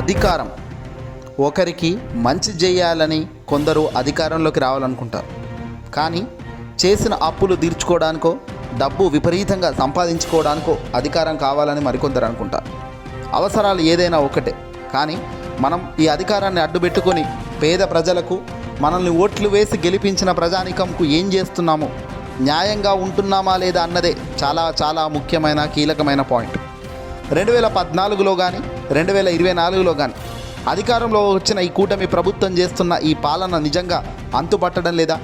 అధికారం. ఒకరికి మంచి చేయాలని కొందరు అధికారంలోకి రావాలనుకుంటారు. కానీ చేసిన అప్పులు తీర్చుకోవడానికో డబ్బు విపరీతంగా సంపాదించుకోవడానికో అధికారం కావాలని మరికొందరు అనుకుంటారు. అవసరాలు ఏదైనా ఒకటే కానీ మనం ఈ అధికారాన్ని అడ్డుపెట్టుకొని పేద ప్రజలకు మనల్ని ఓట్లు వేసి గెలిపించిన ప్రజానికంకు ఏం చేస్తున్నామో? న్యాయంగా ఉంటున్నామా లేదా అన్నదే చాలా చాలా ముఖ్యమైన కీలకమైన పాయింట్. రెండు వేల పద్నాలుగులో కానీ రెండు వేల ఇరవై నాలుగులో కానీ అధికారంలో వచ్చిన ఈ కూటమి ప్రభుత్వం చేస్తున్న ఈ పాలన నిజంగా అంతుపట్టడం లేదా?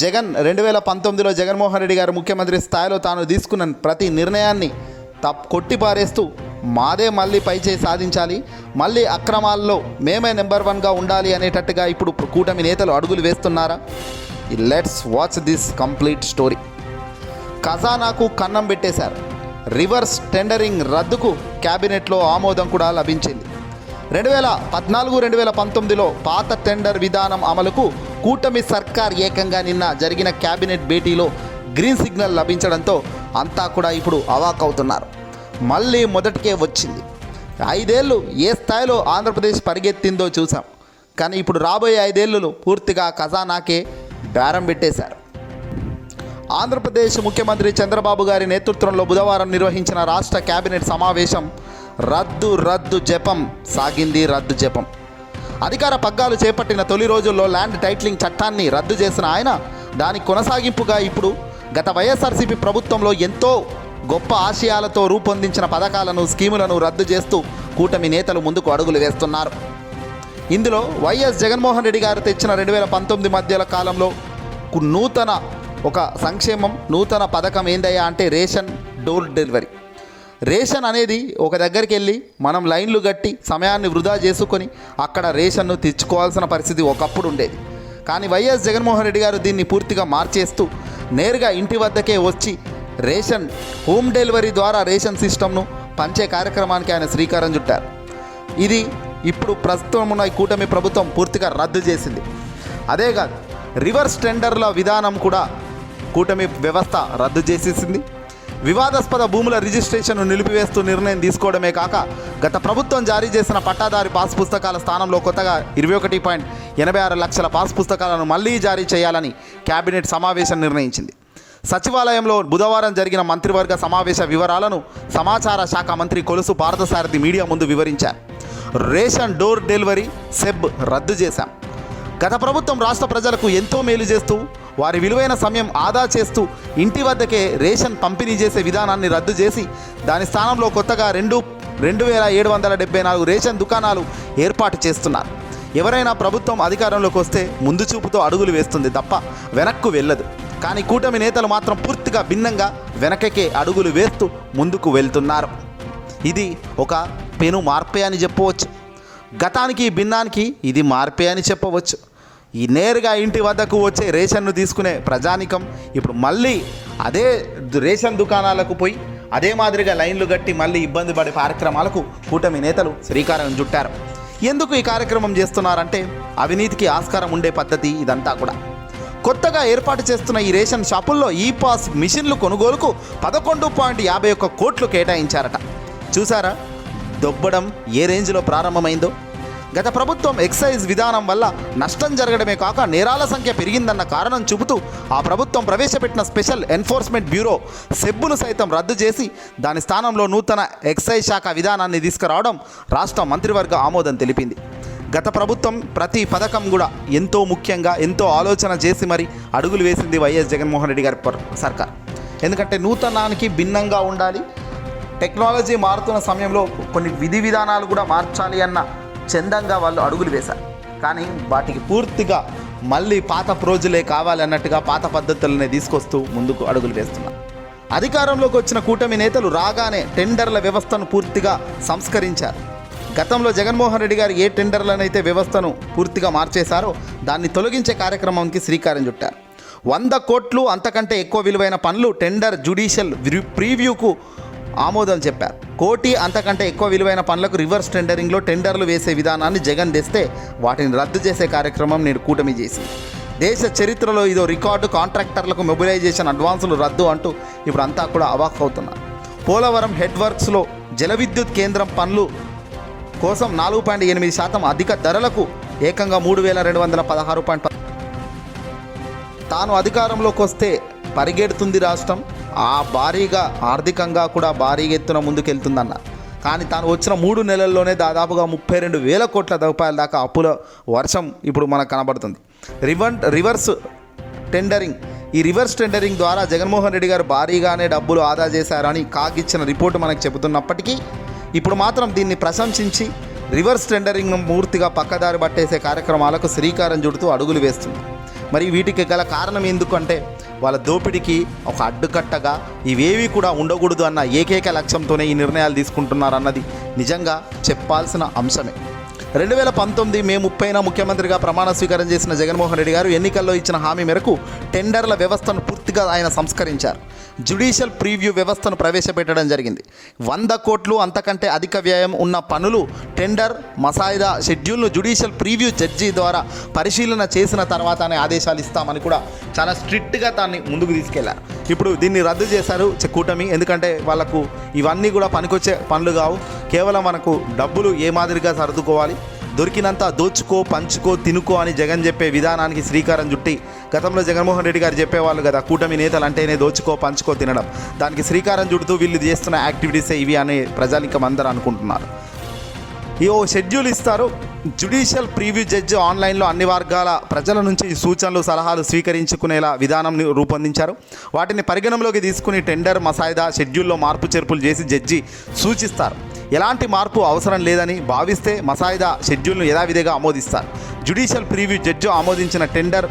జగన్ రెండు వేల పంతొమ్మిదిలో జగన్మోహన్ రెడ్డి గారు ముఖ్యమంత్రి స్థాయిలో తాను తీసుకున్న ప్రతి నిర్ణయాన్ని తప్ కొట్టిపారేస్తూ మాదే మళ్ళీ పైచేయి సాధించాలి మళ్ళీ అక్రమాల్లో మేమే నెంబర్ వన్గా ఉండాలి అనేటట్టుగా ఇప్పుడు కూటమి నేతలు అడుగులు వేస్తున్నారా? Let's watch this complete story. ఖజానాకు కన్నం పెట్టేశారు. రివర్స్ టెండరింగ్ రద్దుకు క్యాబినెట్లో ఆమోదం కూడా లభించింది. రెండు వేల పద్నాలుగు రెండు వేల పంతొమ్మిదిలో పాత టెండర్ విధానం అమలుకు కూటమి సర్కార్ ఏకంగా నిన్న జరిగిన క్యాబినెట్ భేటీలో గ్రీన్ సిగ్నల్ లభించడంతో అంతా కూడా ఇప్పుడు అవాక్ అవుతున్నారు మళ్ళీ మొదటికే వచ్చింది. ఐదేళ్ళు ఏ స్థాయిలో ఆంధ్రప్రదేశ్ పరిగెత్తిందో చూసాం. కానీ ఇప్పుడు రాబోయే ఐదేళ్ళలో పూర్తిగా ఖజానాకే బేరం పెట్టేశారు. ఆంధ్రప్రదేశ్ ముఖ్యమంత్రి చంద్రబాబు గారి నేతృత్వంలో బుధవారం నిర్వహించిన రాష్ట్ర కేబినెట్ సమావేశం రద్దు రద్దు జపం సాగింది రద్దు జపం. అధికార పగ్గాలు చేపట్టిన తొలి రోజుల్లో ల్యాండ్ టైటిలింగ్ చట్టాన్ని రద్దు చేసిన ఆయన దాని కొనసాగింపుగా ఇప్పుడు గత వైఎస్ఆర్సీపీ ప్రభుత్వంలో ఎంతో గొప్ప ఆశయాలతో రూపొందించిన పథకాలను స్కీములను రద్దు చేస్తూ కూటమి నేతలు ముందుకు అడుగులు వేస్తున్నారు. ఇందులో వైఎస్ జగన్మోహన్ రెడ్డి గారు తెచ్చిన రెండు వేల పంతొమ్మిది మధ్యల కాలంలో నూతన ఒక సంక్షేమం నూతన పథకం ఏందయ్యా అంటే రేషన్ డోర్ డెలివరీ. రేషన్ అనేది ఒక దగ్గరికి వెళ్ళి మనం లైన్లు కట్టి సమయాన్ని వృధా చేసుకొని అక్కడ రేషన్ను తెచ్చుకోవాల్సిన పరిస్థితి ఒకప్పుడు ఉండేది. కానీ వైఎస్ జగన్మోహన్ రెడ్డి గారు దీన్ని పూర్తిగా మార్చేస్తూ నేరుగా ఇంటి వద్దకే వచ్చి రేషన్ హోమ్ డెలివరీ ద్వారా రేషన్ సిస్టమ్ను పంచే కార్యక్రమానికి ఆయన శ్రీకారం చుట్టారు. ఇది ఇప్పుడు ప్రస్తుతం ఉన్న ఈ కూటమి ప్రభుత్వం పూర్తిగా రద్దు చేసింది. అదే కాదు రివర్స్ టెండర్ల విధానం కూడా కూటమి వ్యవస్థ రద్దు చేసేసింది. వివాదాస్పద భూముల రిజిస్ట్రేషన్ను నిలిపివేస్తూ నిర్ణయం తీసుకోవడమే కాక గత ప్రభుత్వం జారీ చేసిన పట్టాదారి పాస్ పుస్తకాల స్థానంలో కొత్తగా ఇరవై ఒకటి పాయింట్ ఎనభై ఆరు లక్షల పాస్ పుస్తకాలను మళ్ళీ జారీ చేయాలని కేబినెట్ సమావేశం నిర్ణయించింది. సచివాలయంలో బుధవారం జరిగిన మంత్రివర్గ సమావేశ వివరాలను సమాచార శాఖ మంత్రి కొలుసు భారతసారథి మీడియా ముందు వివరించారు. రేషన్ డోర్ డెలివరీ సెబ్ రద్దు చేశాం. గత ప్రభుత్వం రాష్ట్ర ప్రజలకు ఎంతో మేలు చేస్తూ వారి విలువైన సమయం ఆదా చేస్తూ ఇంటి వద్దకే రేషన్ పంపిణీ చేసే విధానాన్ని రద్దు చేసి దాని స్థానంలో కొత్తగా రెండు రెండు వేల ఏడు వందల డెబ్బై నాలుగు రేషన్ దుకాణాలు ఏర్పాటు చేస్తున్నారు. ఎవరైనా ప్రభుత్వం అధికారంలోకి వస్తే ముందు చూపుతో అడుగులు వేస్తుంది తప్ప వెనక్కు వెళ్ళదు. కానీ కూటమి నేతలు మాత్రం పూర్తిగా భిన్నంగా వెనకకే అడుగులు వేస్తూ ముందుకు వెళ్తున్నారు. ఇది ఒక పెను మార్పే అని చెప్పవచ్చు. గతానికి భిన్నానికి ఇది మార్పే అని చెప్పవచ్చు. ఈ నేరుగా ఇంటి వద్దకు వచ్చే రేషన్ను తీసుకునే ప్రజానికం ఇప్పుడు మళ్ళీ అదే రేషన్ దుకాణాలకు పోయి అదే మాదిరిగా లైన్లు కట్టి మళ్ళీ ఇబ్బంది పడే కార్యక్రమాలకు కూటమి నేతలు శ్రీకారం చుట్టారు. ఎందుకు ఈ కార్యక్రమం చేస్తున్నారంటే అవినీతికి ఆస్కారం ఉండే పద్ధతి ఇదంతా కూడా. కొత్తగా ఏర్పాటు చేస్తున్న ఈ రేషన్ షాపుల్లో ఈ పాస్ మిషన్లు కొనుగోలుకు పదకొండు పాయింట్ యాభై ఒక్క కోట్లు కేటాయించారట. చూసారా? దొబ్బడం ఏ రేంజ్లో ప్రారంభమైందో? గత ప్రభుత్వం ఎక్సైజ్ విధానం వల్ల నష్టం జరగడమే కాక నేరాల సంఖ్య పెరిగిందన్న కారణం చూపుతూ ఆ ప్రభుత్వం ప్రవేశపెట్టిన స్పెషల్ ఎన్ఫోర్స్మెంట్ బ్యూరో సెబ్బును సైతం రద్దు చేసి దాని స్థానంలో నూతన ఎక్సైజ్ శాఖ విధానాన్ని తీసుకురావడం రాష్ట్ర మంత్రివర్గ ఆమోదం తెలిపింది. గత ప్రభుత్వం ప్రతి పథకం కూడా ఎంతో ముఖ్యంగా ఎంతో ఆలోచన చేసి మరి అడుగులు వేసింది వైఎస్ జగన్మోహన్ రెడ్డి గారి పర్- సర్కార్. ఎందుకంటే నూతనానికి భిన్నంగా ఉండాలి టెక్నాలజీ మారుతున్న సమయంలో కొన్ని విధి విధానాలు కూడా మార్చాలి అన్న చందంగా వాళ్ళు అడుగులు వేశారు. కానీ వాటికి పూర్తిగా మళ్ళీ పాత రోజులే కావాలన్నట్టుగా పాత పద్ధతులనే తీసుకొస్తూ ముందుకు అడుగులు వేస్తున్నారు. అధికారంలోకి వచ్చిన కూటమి నేతలు రాగానే టెండర్ల వ్యవస్థను పూర్తిగా సంస్కరించారు. గతంలో జగన్మోహన్ రెడ్డి గారు ఏ టెండర్లనైతే వ్యవస్థను పూర్తిగా మార్చేశారో దాన్ని తొలగించే కార్యక్రమానికి శ్రీకారం చుట్టారు. వంద కోట్లు అంతకంటే ఎక్కువ విలువైన పనులు టెండర్ జ్యుడిషియల్ ప్రీవ్యూకు ఆమోదం చెప్పారు. కోటి అంతకంటే ఎక్కువ విలువైన పనులకు రివర్స్ టెండరింగ్లో టెండర్లు వేసే విధానాన్ని జగన్ తెస్తే వాటిని రద్దు చేసే కార్యక్రమం నేడు కూటమి చేసింది. దేశ చరిత్రలో ఇదో రికార్డు కాంట్రాక్టర్లకు మొబిలైజేషన్ అడ్వాన్సులు రద్దు అంటూ ఇప్పుడు అంతా కూడా అవాక్ అవుతున్నారు. పోలవరం హెడ్ వర్క్స్లో జల విద్యుత్ కేంద్రం పనులు కోసం నాలుగు పాయింట్ ఎనిమిది శాతం అధిక ధరలకు ఏకంగా మూడు వేల రెండు వందల పదహారు పాయింట్ తాను అధికారంలోకి వస్తే పరిగెడుతుంది రాష్ట్రం. ఆ భారీగా ఆర్థికంగా కూడా భారీ ఎత్తున ముందుకెళ్తుందన్న. కానీ తాను వచ్చిన మూడు నెలల్లోనే దాదాపుగా ముప్పై రెండు వేల కోట్ల రూపాయల దాకా అప్పుల వర్షం ఇప్పుడు మనకు కనబడుతుంది. రివన్ రివర్స్ టెండరింగ్. ఈ రివర్స్ టెండరింగ్ ద్వారా జగన్మోహన్ రెడ్డి గారు భారీగానే డబ్బులు ఆదా చేశారని కాగిచ్చిన రిపోర్టు మనకు చెబుతున్నప్పటికీ ఇప్పుడు మాత్రం దీన్ని ప్రశంసించి రివర్స్ టెండరింగ్ను పూర్తిగా పక్కదారి పట్టేసే కార్యక్రమాలకు శ్రీకారం చుడుతూ అడుగులు వేస్తుంది. మరి వీటికి గల కారణం ఎందుకంటే వాళ్ళ దోపిడీకి ఒక అడ్డుకట్టగా ఇవేవి కూడా ఉండకూడదు అన్న ఏకైక లక్ష్యంతోనే ఈ నిర్ణయాలు తీసుకుంటున్నారన్నది నిజంగా చెప్పాల్సిన అంశమే. రెండు వేల పంతొమ్మిది మే ముప్పైన ముఖ్యమంత్రిగా ప్రమాణ స్వీకారం చేసిన జగన్మోహన్ రెడ్డి గారు ఎన్నికల్లో ఇచ్చిన హామీ మేరకు టెండర్ల వ్యవస్థను పూర్తిగా ఆయన సంస్కరించారు. జ్యుడిషియల్ ప్రీవ్యూ వ్యవస్థను ప్రవేశపెట్టడం జరిగింది. వంద కోట్లు అంతకంటే అధిక వ్యయం ఉన్న పనులు టెండర్ మసాయిదా షెడ్యూల్ను జ్యుడిషియల్ ప్రీవ్యూ జడ్జి ద్వారా పరిశీలన చేసిన తర్వాతనే ఆదేశాలు ఇస్తామని కూడా చాలా స్ట్రిక్ట్గా దాన్ని ముందుకు తీసుకెళ్ళారు ఇప్పుడు దీన్ని రద్దు చేశారు చె- కూటమి. ఎందుకంటే వాళ్ళకు ఇవన్నీ కూడా పనికొచ్చే పనులు కావు. కేవలం మనకు డబ్బులు ఏ మాదిరిగా సర్దుకోవాలి? దొరికినంత దోచుకో పంచుకో తినుకో అని జగన్ చెప్పే విధానానికి శ్రీకారం చుట్టి గతంలో జగన్మోహన్ రెడ్డి గారు చెప్పేవాళ్ళు కదా కూటమి నేతలు అంటేనే దోచుకో పంచుకో తినడం. దానికి శ్రీకారం చుడుతూ వీళ్ళు చేస్తున్న యాక్టివిటీసే ఇవి అని ప్రజానికం అందరూ అనుకుంటున్నారు. ఈ ఓ షెడ్యూల్ ఇస్తారు. జ్యుడిషియల్ ప్రీవ్యూ జడ్జి ఆన్లైన్లో అన్ని వర్గాల ప్రజల నుంచి సూచనలు సలహాలు స్వీకరించుకునేలా విధానం రూపొందించారు. వాటిని పరిగణనలోకి తీసుకుని టెండర్ మసాయిదా షెడ్యూల్లో మార్పు చేర్పులు చేసి జడ్జి సూచిస్తారు. ఎలాంటి మార్పు అవసరం లేదని భావిస్తే మసాయిదా షెడ్యూల్ను యథావిధిగా ఆమోదిస్తారు. జ్యుడిషియల్ ప్రీవ్యూ జడ్జి ఆమోదించిన టెండర్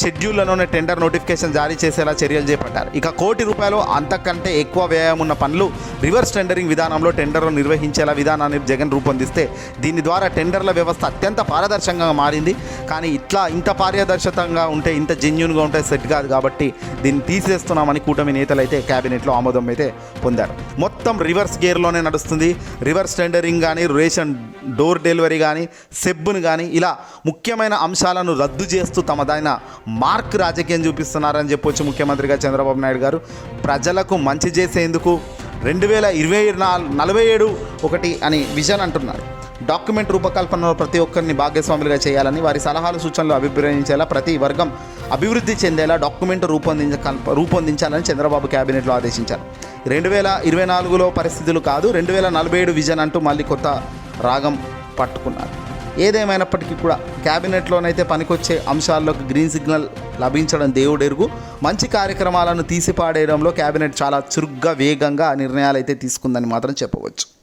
షెడ్యూల్లోనే టెండర్ నోటిఫికేషన్ జారీ చేసేలా చర్యలు చేపట్టారు. ఇక కోటి రూపాయలు అంతకంటే ఎక్కువ వ్యయం ఉన్న పనులు రివర్స్ టెండరింగ్ విధానంలో టెండర్లు నిర్వహించేలా విధానాన్ని జగన్ రూపొందిస్తే దీని ద్వారా టెండర్ల వ్యవస్థ అత్యంత పారదర్శకంగా మారింది. కానీ ఇట్లా ఇంత పారదర్శకంగా ఉంటే ఇంత జెన్యున్గా ఉంటే సెట్ కాదు కాబట్టి దీన్ని తీసేస్తున్నామని కూటమి నేతలు అయితే క్యాబినెట్లో ఆమోదం అయితే పొందారు. మొత్తం రివర్స్ గేర్లోనే నడుస్తుంది. రివర్స్ టెండరింగ్ కానీ రేషన్ డోర్ డెలివరీ కానీ సెబ్బును కానీ ఇలా ముఖ్యమైన అంశాలను రద్దు చేస్తూ తమదైన మార్క్ రాజకీయం చూపిస్తున్నారని చెప్పొచ్చు ముఖ్యమంత్రిగా చంద్రబాబు నాయుడు గారు. ప్రజలకు మంచి చేసేందుకు రెండు వేల ఇరవై నాలుగు నలభై ఏడు ఒకటి అని విజన్ అంటున్నారు. డాక్యుమెంట్ రూపకల్పనలో ప్రతి ఒక్కరిని భాగస్వాములుగా చేయాలని వారి సలహాలు సూచనలు అభిప్రాయించేలా ప్రతి వర్గం అభివృద్ధి చెందేలా డాక్యుమెంట్ రూపొందించ రూపొందించాలని చంద్రబాబు కేబినెట్లో ఆదేశించారు. రెండు వేల ఇరవై నాలుగులో పరిస్థితులు కాదు రెండు వేల నలభై ఏడు విజన్ అంటూ మళ్ళీ కొత్త రాగం పట్టుకున్నారు. ఏదేమైనప్పటికీ కూడా క్యాబినెట్లోనైతే పనికొచ్చే అంశాల్లోకి గ్రీన్ సిగ్నల్ లభించడం దేవుడెరుగు. మంచి కార్యక్రమాలను తీసిపాడేయడంలో క్యాబినెట్ చాలా చురుగ్గా వేగంగా నిర్ణయాలు అయితే తీసుకుందని మాత్రం చెప్పవచ్చు.